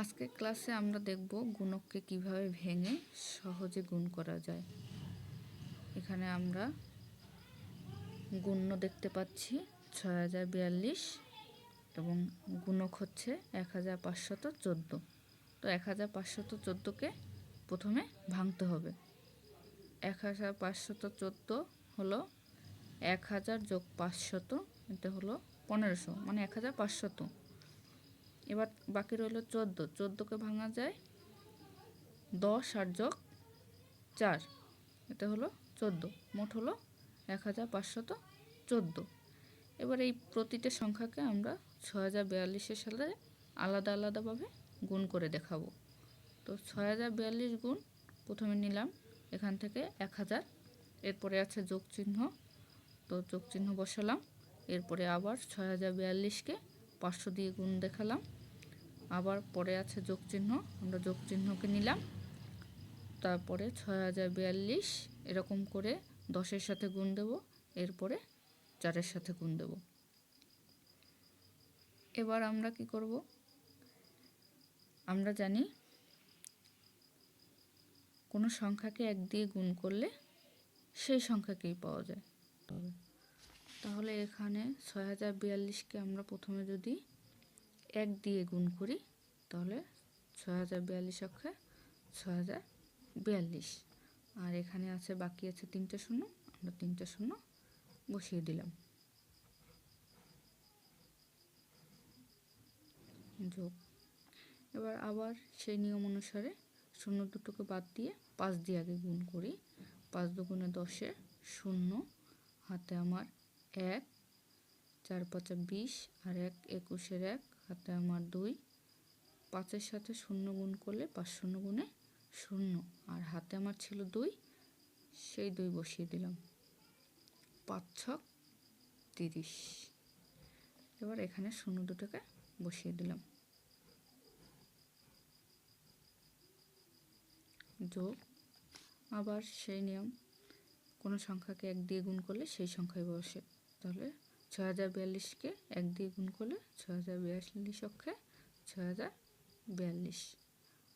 আজকের ক্লাসে আমরা দেখব গুণককে কীভাবে ভেঙে সহজে গুণ করা যায়। এখানে আমরা গুণ্য দেখতে পাচ্ছি, ছয় হাজার বিয়াল্লিশ এবং গুণক হচ্ছে এক হাজার পাঁচশত চোদ্দ। তো এক হাজার পাঁচশত চোদ্দোকে প্রথমে ভাঙতে হবে। এক হাজার পাঁচশত চোদ্দ হলো এক হাজার যোগ পাঁচশত, এটা হলো পনেরোশো মানে এক হাজার পাঁচশত। এবার বাকি রইল চোদ্দ। চোদ্দোকে ভাঙা যায় দশ আর যোগ চার। এটা হলো চোদ্দ। মোট হলো এক হাজার পাঁচশত চোদ্দ। এবার এই প্রতিটা সংখ্যাকে আমরা ছ হাজার বিয়াল্লিশের সাথে আলাদা আলাদাভাবে গুণ করে দেখাবো। তো ছয় হাজার বিয়াল্লিশ গুণ প্রথমে নিলাম, এখান থেকে এক হাজার। এরপরে আছে যোগ চিহ্ন। তো যোগ চিহ্ন বসালাম। এরপরে আবার ছয় হাজার বিয়াল্লিশকে পাঁচশো দিয়ে গুণ দেখালাম। আবার পরে আছে যোগ চিহ্ন আমরা যোগ চিহ্নকে নিলাম। তারপরে ছয় হাজার বিয়াল্লিশ, এরকম করে দশের সাথে গুণ দেব, এরপরে চারের সাথে গুণ দেব। এবার আমরা কি করব? আমরা জানি কোনো সংখ্যাকে এক দিয়ে গুণ করলে সেই সংখ্যাকেই পাওয়া যায়। তাহলে এখানে ছয় হাজার বিয়াল্লিশকে আমরা প্রথমে যদি এক দিয়ে গুণ করি, তাহলে ছয় হাজার বিয়াল্লিশ অক্ষে ছয় হাজার বিয়াল্লিশ। আর এখানে আছে, বাকি আছে তিনটে শূন্য, আমরা তিনটে শূন্য বসিয়ে দিলাম। যোগ। এবার আবার সেই নিয়ম অনুসারে শূন্য দুটোকে বাদ দিয়ে পাঁচ দিয়ে আগে গুণ করি। পাঁচ দুগুণে দশে শূন্য, হাতে আমার এক, চার পাঁচা বিশ, আর এক একুশের এক হাতে আমার দুই। পাঁচের সাথে শূন্য গুণ করলে পাঁচ শূন্য গুণে শূন্য। আর হাতে আমার ছিল দুই, সেই দুই বসিয়ে দিলাম। পাঁচ ছক তিরিশ। এবার এখানে শূন্য দুটোকে বসিয়ে দিলাম। যোগ, আবার সেই নিয়ম। কোনো সংখ্যাকে এক দিয়ে গুণ করলে সেই সংখ্যায় বসে। তাহলে ছয় হাজার বিয়াল্লিশকে এক দিয়ে গুণ করলে ছয় হাজার বিয়াল্লিশ অক্ষে ছয় হাজার বিয়াল্লিশ।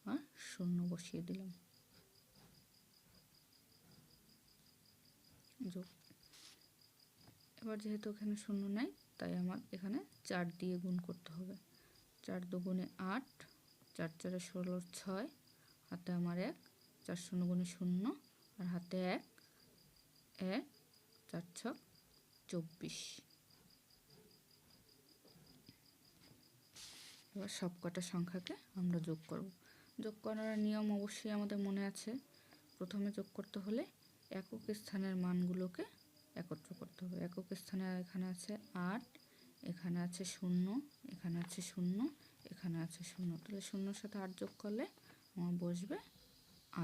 আর শূন্য বসিয়ে দিলাম। এবার যেহেতু এখানে শূন্য নাই, তাই আমার এখানে চার দিয়ে গুণ করতে হবে। চার দুগুণে আট, চার চারে ষোলো ছয়, হাতে আমার এক, চার শূন্য গুণে শূন্য, আর হাতে এক এক, চার ছক চব্বিশ। এবার সব কটা সংখ্যাকে আমরা যোগ করব। যোগ করার নিয়ম অবশ্যই আমাদের মনে আছে। প্রথমে যোগ করতে হলে একক স্থানের মানগুলোকে একত্র করতে হবে। একক স্থানে এখানে আছে আট, এখানে আছে শূন্য, এখানে আছে শূন্য, এখানে আছে শূন্য। তাহলে শূন্যর সাথে আট যোগ করলে আমার বসবে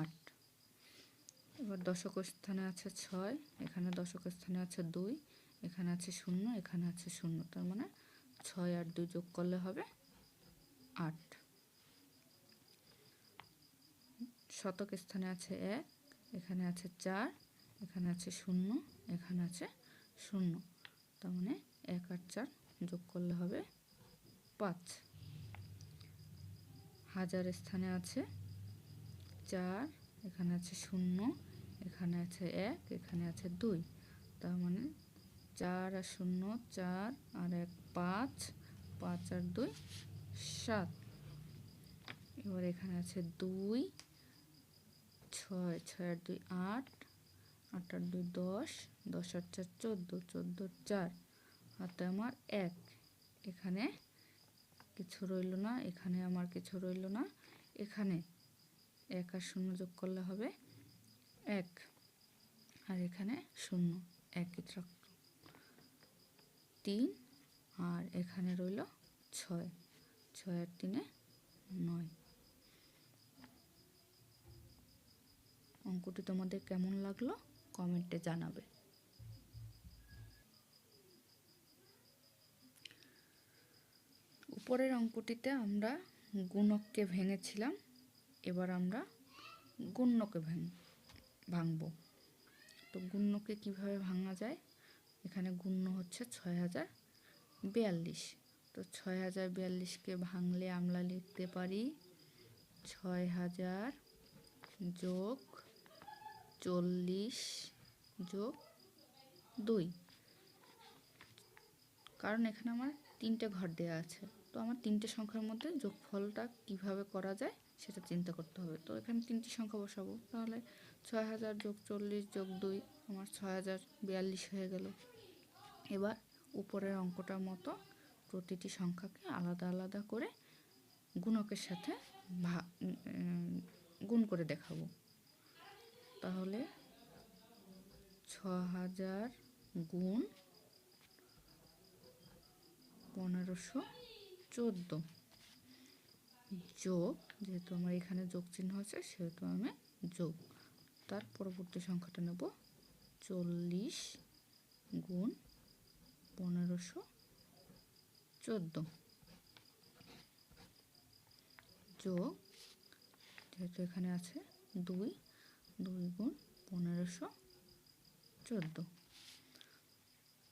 আট। এবার দশক স্থানে আছে ছয়, এখানে দশক স্থানে আছে দুই, এখানে আছে শূন্য, এখানে আছে শূন্য। তার মানে ছয় আর দুই যোগ করলে হবে আট। শতক স্থানে আছে এক, এখানে আছে চার, এখানে আছে শূন্য, এখানে আছে শূন্য। তার মানে এক আর চার যোগ করলে হবে পাঁচ। হাজার স্থানে আছে চার, এখানে আছে শূন্য, এখানে আছে এক, এখানে আছে দুই। তার মানে চার আর শূন্য, চার আর এক পাঁচ পাঁচ আর দুই সাত। এবার এখানে আছে দুই, ছয় ছয় আর দুই, আট আট আর দুই, দশ দশ আর চার, চোদ্দ চোদ্দ চার। হাতে আমার এক। এখানে কিছু রইল না, এখানে আমার কিছু রইল না, এখানে এক আর শূন্য যোগ করলে হবে এক। আর এখানে শূন্য থাকল তিন, আর এখানে রইল ছয়। ছয় আর তিনে নয়। অঙ্কটি তোমাদের কেমন লাগল? কমেন্টে জানাবে। উপরের অঙ্কটিতে আমরা গুণককে ভেঙেছিলাম, এবার আমরা গুণ্যকে ভাঙ, ভাঙব। তো গুণ্যকে কীভাবে ভাঙা যায়? এখানে গুণ্য হচ্ছে ছয় হাজার বিয়াল্লিশ। তো ছয় হাজার বিয়াল্লিশকে ভাঙলে আমরা লিখতে পারি ছয় হাজার যোগ চল্লিশ যোগ দুই। কারণ এখানে আমার তিনটে ঘর দেওয়া আছে। তো আমার তিনটে সংখ্যার মধ্যে যোগফলটা কীভাবে করা যায় সেটা চিন্তা করতে হবে। তো এখানে তিনটি সংখ্যা বসাবো। তাহলে ছয় হাজার যোগ চল্লিশ যোগ দুই আমার ছয় হাজার বিয়াল্লিশ হয়ে গেল। এবার উপরের অঙ্কটার মতো প্রতিটি সংখ্যাকে আলাদা আলাদা করে গুণকের সাথে ভা গুণ করে দেখাবো। তাহলে ছ হাজার গুণ পনেরোশো চোদ্দ। যোগ, যেহেতু আমার এখানে যোগ চিহ্ন আছে, সেহেতু আমি যোগ। তার পরবর্তী সংখ্যাটা নেব চল্লিশ গুণ পনেরোশো চোদ্দ। যোগ, যেহেতু এখানে আছে দুই দুই গুণ পনেরোশো চোদ্দ।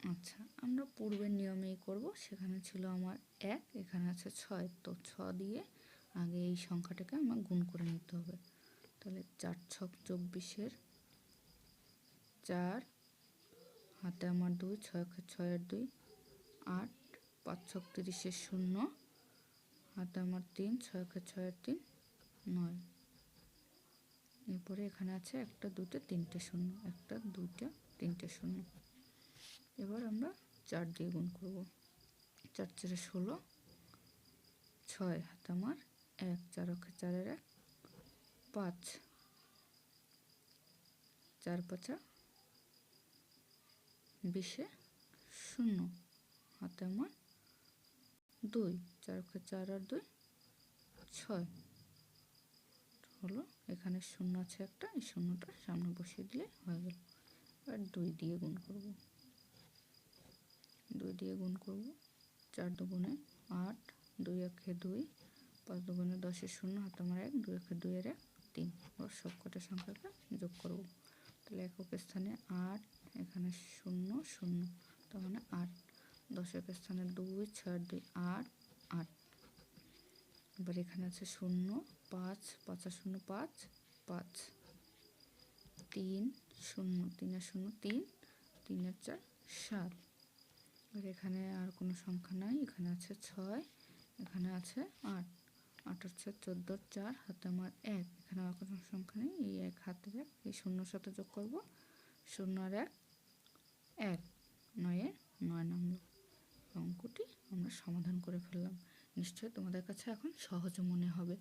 আচ্ছা আমরা পূর্বের নিয়মেই করব, সেখানে ছিল আমার এক, এখানে আছে ছয়। তো ছ দিয়ে আগে এই সংখ্যাটাকে আমার গুণ করে নিতে হবে। তাহলে চার ছক চব্বিশের চার, হাতে আমার দুই ছয় ছয়ের দুই, আট পাঁচ ছক তিরিশের শূন্য। হাতে আমার তিন ছয় কে ছয়ের তিন, নয়। এরপরে এখানে আছে একটা দুটো তিনটে শূন্য। একটা, দুইটা, তিনটে শূন্য। এবার আমরা চার দিয়ে গুণ করব। চার চারে ষোলো, ছয় হাতে আমার এক, চার অক্ষে চারের এক, পাঁচ। চার পাঁচা বিশে শূন্য। হাতে আমার দুই, চার চার আর দুই, ছয়। হলো, এখানে শূন্য আছে একটা, এই শূন্যটা সামনে বসিয়ে দিলে হয়ে গেল। এবার দুই দিয়ে গুণ করব। দুই দিয়ে গুণ করব। চার দুগুণে আট, দুই একে দুই, পাঁচ দুগুণে দশের শূন্য, হাত আমার এক, দুই একে দুইয়ের এক, তিন। এবার সব কটা সংখ্যাকে যোগ করব। তাহলে একক স্থানে আট, এখানে শূন্য শূন্য, তার মানে আট। দশের স্থানে দুই ছয় দুই, আট আট। এবার এখানে আছে শূন্য, পাঁচ পাঁচ শূন্য, পাঁচ পাঁচ। তিন, শূন্য, তিন আর শূন্য, তিন তিন আর চার, সাত। এবার এখানে আর কোনো সংখ্যা নাই, এখানে আছে ছয়, এখানে আছে আট। আট হচ্ছে চোদ্দোর চার হাতে আমার এক। এখানে আর কোনো সংখ্যা নেই, এই এক হাতের এক, এই শূন্যর সাথে যোগ করব শূন্য আর এক এক নয় নামলো অঙ্কটি আমরা সমাধান করে ফেললাম। নিশ্চয়ই তোমাদের কাছে এখন সহজ মনে হবে।